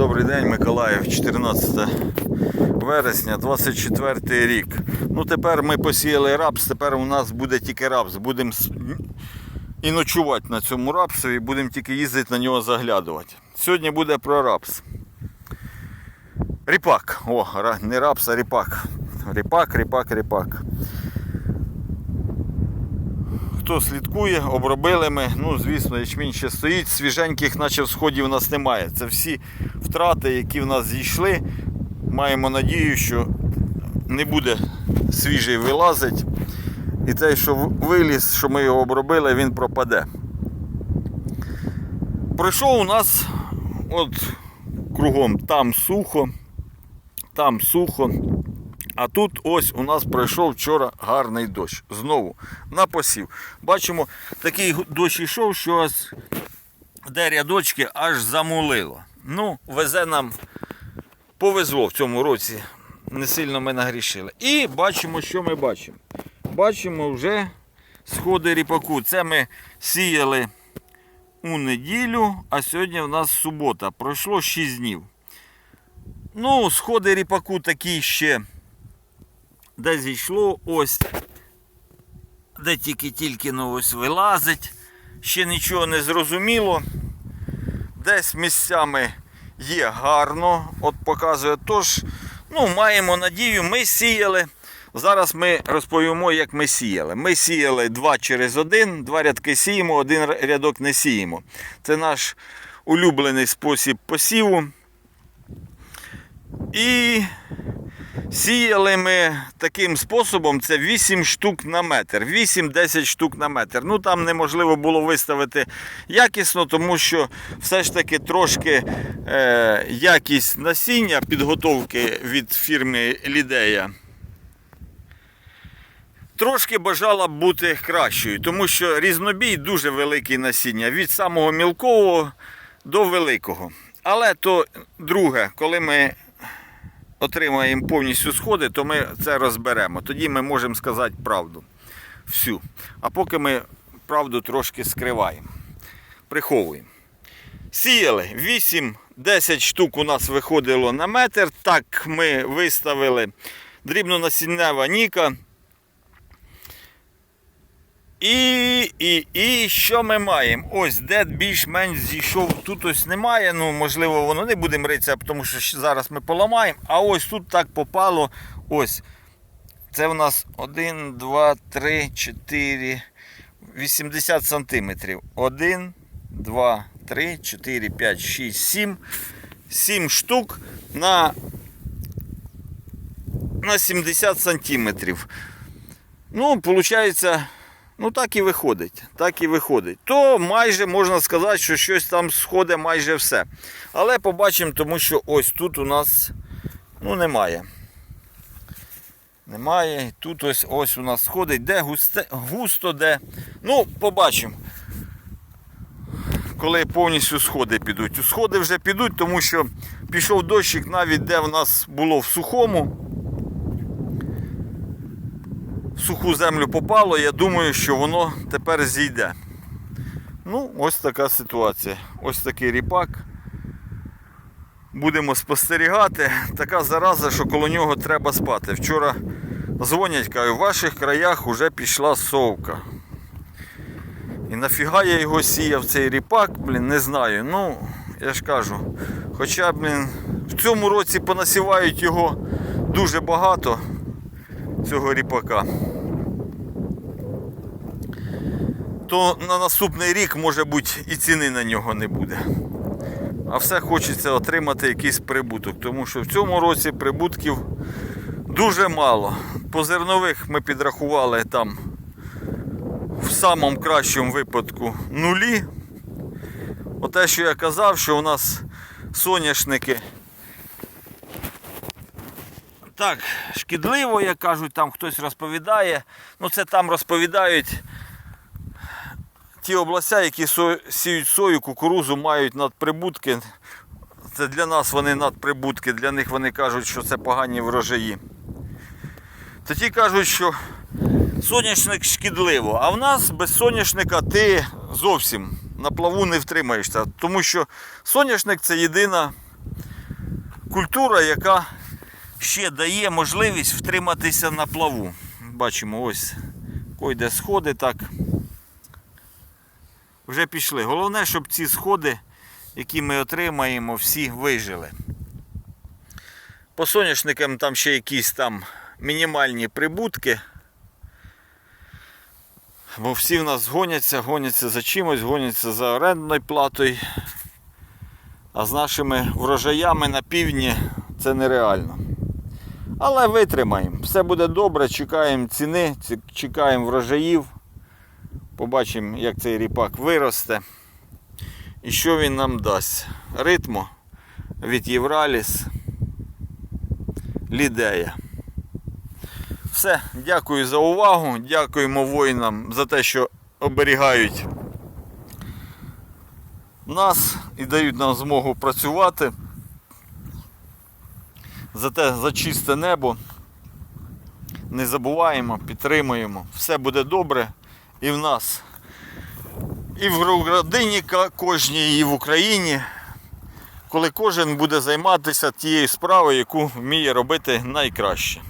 Добрий день, Миколаїв, 14 вересня, 24 рік. Ну тепер ми посіяли рапс, тепер у нас буде тільки рапс. Будемо і ночувати на цьому рапсові, будемо тільки їздити на нього заглядувати. Сьогодні буде про рапс. Ріпак. О, не рапс, а ріпак. Ріпак, ріпак, ріпак. Хто слідкує, обробили ми. Ну, звісно, ячмінь ще стоїть. Свіженьких, наче всходів у нас немає. Це всі втрати, які в нас зійшли. Маємо надію, що не буде свіжий вилазить. І те, що виліз, що ми його обробили, він пропаде. Пройшов у нас от кругом там сухо, там сухо. А тут ось у нас пройшов вчора гарний дощ. Знову на посів. Бачимо, такий дощ йшов, що ось де рядочки аж замулило. Ну, везе нам повезло в цьому році. Не сильно ми нагрішили. І бачимо, що ми бачимо. Бачимо вже сходи ріпаку. Це ми сіяли у неділю, а сьогодні в нас субота. Пройшло 6 днів. Ну, сходи ріпаку такі ще де зійшло ось, де тільки-тільки ну, ось вилазить. Ще нічого не зрозуміло. Десь місцями є гарно, от показує. Тож, ну, маємо надію, ми сіяли. Зараз ми розповімо, як ми сіяли. Ми сіяли два через один, два рядки сіємо, один рядок не сіємо. Це наш улюблений спосіб посіву. І Сіяли ми таким способом, це 8 штук на метр, 8-10 штук на метр. Ну там неможливо було виставити якісно, тому що все ж таки трошки е, якість насіння підготовки від фірми Лідея. Трошки бажала б бути кращою, тому що різнобій дуже великий насіння від самого мілкового до великого. Але то друге, коли ми отримаємо повністю сходи, то ми це розберемо. Тоді ми можемо сказати правду. Всю. А поки ми правду трошки скриваємо. Приховуємо. Сіяли 8-10 штук у нас виходило на метр. Так ми виставили дрібнонасіннева ніка. І, і, і що ми маємо? Ось де більш-менш зійшов. Тут ось немає. Ну, можливо, воно не будемо ритися, тому що зараз ми поламаємо. А ось тут так попало. Ось. Це у нас 1, 2, 3, 4, 80 сантиметрів. 1, 2, 3, 4, 5, 6, 7. 7 штук на, на 70 сантиметрів. Ну, виходить. Ну так і виходить. Так і виходить. То майже можна сказати, що щось там сходить майже все. Але побачимо, тому що ось тут у нас ну, немає. Немає. Тут ось ось у нас сходить, де густе, густо, де. Ну, побачимо. Коли повністю сходи підуть. Сходи вже підуть, тому що пішов дощик навіть де в нас було в сухому суху землю попало, я думаю, що воно тепер зійде. Ну, ось така ситуація. Ось такий ріпак. Будемо спостерігати. Така зараза, що коло нього треба спати. Вчора дзвонять, кажуть, в ваших краях вже пішла совка. І нафіга я його сіяв цей ріпак, блін, не знаю. Ну, я ж кажу, хоча, блін, в цьому році понасівають його дуже багато цього ріпака. То на наступний рік, може бути, і ціни на нього не буде. А все хочеться отримати якийсь прибуток, тому що в цьому році прибутків дуже мало. По зернових ми підрахували там в самому кращому випадку нулі. Оте, що я казав, що у нас соняшники так, шкідливо, як кажуть, там хтось розповідає. Ну це там розповідають ті областя, які сіють сою, кукурузу, мають надприбутки. Це для нас вони надприбутки, для них вони кажуть, що це погані врожаї. То ті кажуть, що соняшник шкідливо, а в нас без соняшника ти зовсім на плаву не втримаєшся. Тому що соняшник це єдина культура, яка ще дає можливість втриматися на плаву. Бачимо, ось койде сходи так. Вже пішли. Головне, щоб ці сходи, які ми отримаємо, всі вижили. По соняшникам там ще якісь там мінімальні прибутки. Бо всі в нас гоняться, гоняться за чимось, гоняться за орендною платою. А з нашими врожаями на півдні це нереально. Але витримаємо. Все буде добре, чекаємо ціни, чекаємо врожаїв. Побачимо, як цей ріпак виросте. І що він нам дасть. Ритмо від Євраліс. Лідея. Все, дякую за увагу. Дякуємо воїнам за те, що оберігають нас і дають нам змогу працювати. За те за чисте небо. Не забуваємо, підтримуємо. Все буде добре і в нас. І в ка- кожній, і в Україні, коли кожен буде займатися тією справою, яку вміє робити найкраще.